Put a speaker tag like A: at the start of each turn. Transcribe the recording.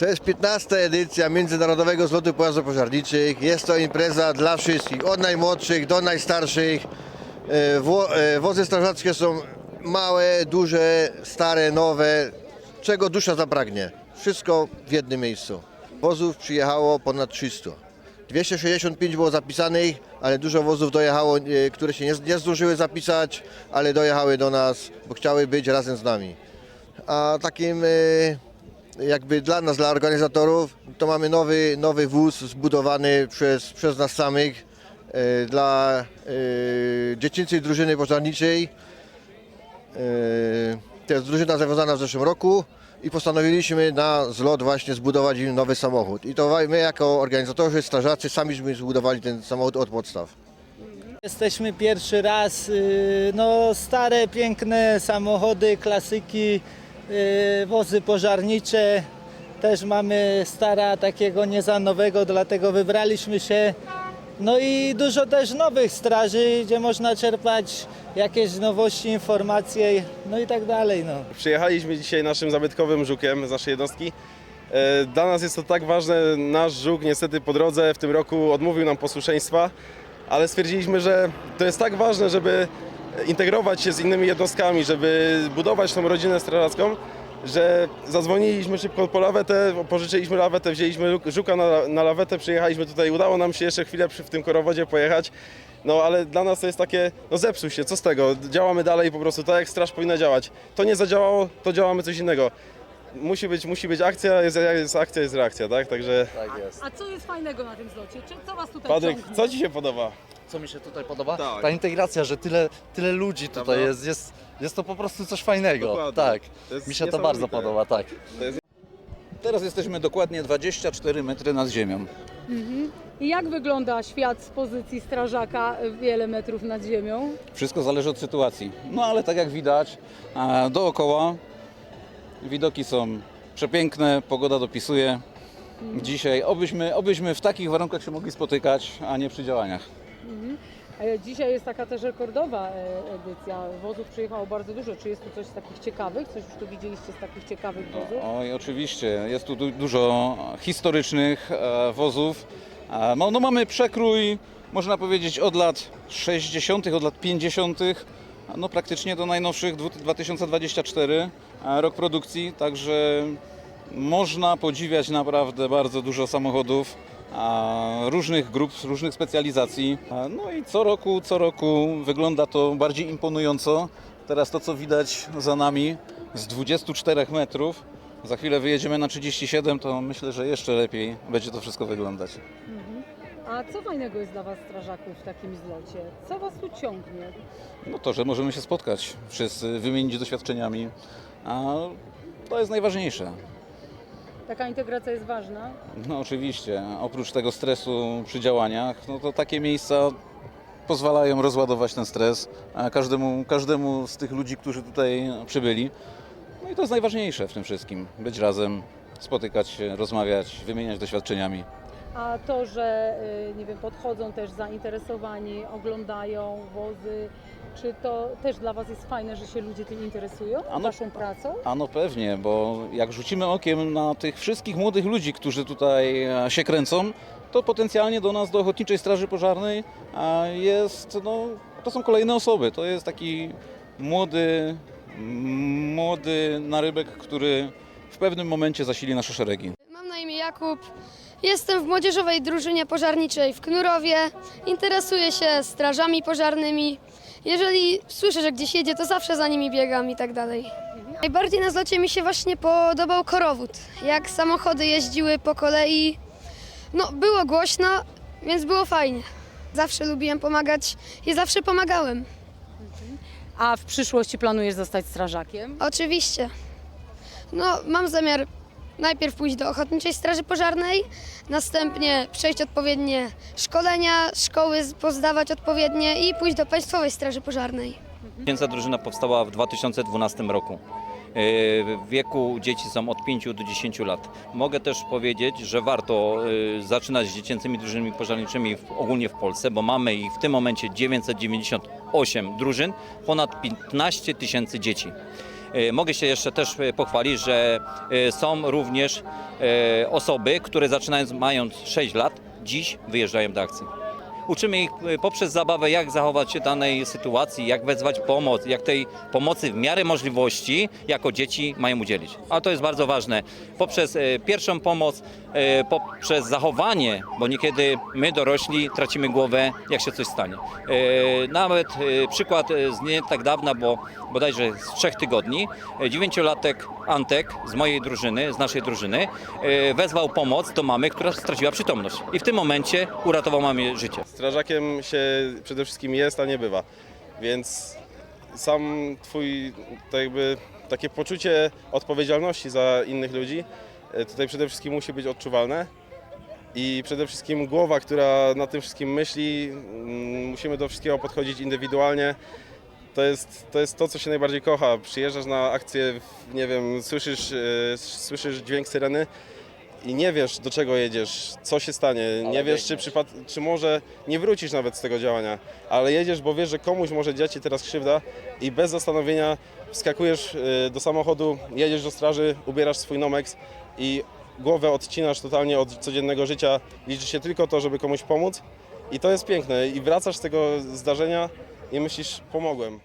A: jest 15. edycja Międzynarodowego Zlotu Pojazdów Pożarniczych. Jest to impreza dla wszystkich, od najmłodszych do najstarszych. E, wo- e, Wozy strażackie są małe, duże, stare, nowe, czego dusza zapragnie. Wszystko w jednym miejscu. Wozów przyjechało ponad 300. 265 było zapisanych, ale dużo wozów dojechało, e, które się nie, nie zdążyły zapisać, ale dojechały do nas, bo chciały być razem z nami. A takim jakby dla nas, dla organizatorów, to mamy nowy, nowy wóz zbudowany przez, przez nas samych e, dla e, dziecięcej drużyny pożarniczej. E, To jest drużyna zawiązana w zeszłym roku i postanowiliśmy na zlot właśnie zbudować im nowy samochód. I to my jako organizatorzy, strażacy samiśmy zbudowali ten samochód od podstaw.
B: Jesteśmy pierwszy raz, y, no stare, piękne samochody, klasyki, wozy pożarnicze. Też mamy stara takiego nie za nowego, dlatego wybraliśmy się. No i dużo też nowych straży, gdzie można czerpać jakieś nowości, informacje, no i tak dalej. No.
C: Przyjechaliśmy dzisiaj naszym zabytkowym żukiem z naszej jednostki. E, Dla nas jest to tak ważne, nasz żuk niestety po drodze w tym roku odmówił nam posłuszeństwa, ale stwierdziliśmy, że to jest tak ważne, żeby integrować się z innymi jednostkami, żeby budować tą rodzinę strażacką, że zadzwoniliśmy szybko po lawetę, pożyczyliśmy lawetę, wzięliśmy żuka na, na lawetę, przyjechaliśmy tutaj, udało nam się jeszcze chwilę przy, w tym korowodzie pojechać. No ale dla nas to jest takie, no zepsuł się, co z tego? Działamy dalej po prostu tak jak straż powinna działać. To nie zadziałało, to działamy coś innego. Musi być, musi być akcja, jest, jest akcja, jest reakcja, tak? Także
D: A co jest fajnego na tym zlocie? Czy, co Was tutaj
C: Patryk,
D: ciągnie?
C: co Ci się podoba?
E: Co mi się tutaj podoba?
C: Tak.
E: Ta integracja, że tyle, tyle ludzi tutaj
C: Prawda?
E: jest, jest, jest to po prostu coś fajnego.
C: Dokładnie.
E: Tak,
C: To jest
E: mi się to bardzo
C: niesamowite.
E: podoba, tak.
F: Teraz jesteśmy dokładnie 24 metry nad ziemią.
D: I jak wygląda świat z pozycji strażaka wiele metrów nad ziemią?
F: Wszystko zależy od sytuacji. No ale tak jak widać, e, dookoła widoki są przepiękne, pogoda dopisuje. Dzisiaj obyśmy, obyśmy w takich warunkach się mogli spotykać, a nie przy działaniach.
D: E, Dzisiaj jest taka też rekordowa e, edycja. Wozów przyjechało bardzo dużo. Czy jest tu coś z takich ciekawych? Coś już tu widzieliście z takich ciekawych wozów?
F: Oj, oczywiście, jest tu du- dużo historycznych e, wozów. No, no mamy przekrój, można powiedzieć, od lat 60., od lat 50., no praktycznie do najnowszych dwu- 2024 e, rok produkcji, także można podziwiać naprawdę bardzo dużo samochodów różnych grup, różnych specjalizacji. No i co roku, co roku wygląda to bardziej imponująco. Teraz to, co widać za nami z 24 metrów, za chwilę wyjedziemy na 37, to myślę, że jeszcze lepiej będzie to wszystko wyglądać.
D: A co fajnego jest dla Was strażaków w takim zlocie? Co Was tu ciągnie?
F: No to, że możemy się spotkać wszyscy, wymienić doświadczeniami, a to jest najważniejsze.
D: Taka integracja jest ważna.
F: No oczywiście, oprócz tego stresu przy działaniach, no to takie miejsca pozwalają rozładować ten stres a każdemu, każdemu z tych ludzi, którzy tutaj przybyli. No i to jest najważniejsze w tym wszystkim, być razem, spotykać się, rozmawiać, wymieniać doświadczeniami.
D: A to, że y, nie wiem, podchodzą też zainteresowani, oglądają wozy, czy to też dla Was jest fajne, że się ludzie tym interesują,
F: A no-
D: Waszą pracą?
F: Ano pewnie, bo jak rzucimy okiem na tych wszystkich młodych ludzi, którzy tutaj e, się kręcą, to potencjalnie do nas, do Ochotniczej Straży Pożarnej e, jest, no, to są kolejne osoby. To jest taki młody, młody narybek, który w pewnym momencie zasili nasze szeregi.
G: Mam na imię Jakub. Jestem w młodzieżowej drużynie pożarniczej w Knurowie. Interesuję się strażami pożarnymi. Jeżeli słyszę, że gdzieś jedzie, to zawsze za nimi biegam i tak dalej. Najbardziej na zlocie mi się właśnie podobał korowód. Jak samochody jeździły po kolei. No, było głośno, więc było fajnie. Zawsze lubiłem pomagać i zawsze pomagałem.
D: A w przyszłości planujesz zostać strażakiem?
G: Oczywiście. No, mam zamiar najpierw pójść do Ochotniczej Straży Pożarnej, następnie przejść odpowiednie szkolenia, szkoły pozdawać odpowiednie i pójść do Państwowej Straży Pożarnej.
H: Dziecięca drużyna powstała w 2012 roku. Yy, W wieku dzieci są od 5 do 10 lat. Mogę też powiedzieć, że warto yy, zaczynać z dziecięcymi drużynami pożarniczymi ogólnie w Polsce, bo mamy ich w tym momencie 998 drużyn, ponad 15 tysięcy dzieci. E, Mogę się jeszcze też e, pochwalić, że e, są również osoby, które zaczynając mając 6 lat, dziś wyjeżdżają do akcji. Uczymy ich e, poprzez zabawę, jak zachować się danej sytuacji, jak wezwać pomoc, jak tej pomocy w miarę możliwości jako dzieci mają udzielić. A to jest bardzo ważne. Poprzez e, pierwszą pomoc, e, poprzez zachowanie, bo niekiedy my dorośli tracimy głowę, jak się coś stanie. Nawet przykład z nie tak dawna, bo bodajże z trzech tygodni, dziewięciolatek Antek z mojej drużyny, z naszej drużyny, wezwał pomoc do mamy, która straciła przytomność. I w tym momencie uratował mamie życie.
C: Strażakiem się przede wszystkim jest, a nie bywa. Więc sam twój jakby takie poczucie odpowiedzialności za innych ludzi e, tutaj przede wszystkim musi być odczuwalne. I przede wszystkim głowa, która na tym wszystkim myśli, mm, musimy do wszystkiego podchodzić indywidualnie. To jest, to jest to, co się najbardziej kocha. Przyjeżdżasz na akcję, nie wiem, słyszysz, e, słyszysz dźwięk syreny i nie wiesz, do czego jedziesz, co się stanie. nie wiesz, czy, przypad- czy może nie wrócisz nawet z tego działania, ale jedziesz, bo wiesz, że komuś może dziać ci teraz krzywda i bez zastanowienia wskakujesz e, do samochodu, jedziesz do straży, ubierasz swój Nomex i głowę odcinasz totalnie od codziennego życia. Liczy się tylko to, żeby komuś pomóc i to jest piękne. I wracasz z tego zdarzenia i myślisz, pomogłem.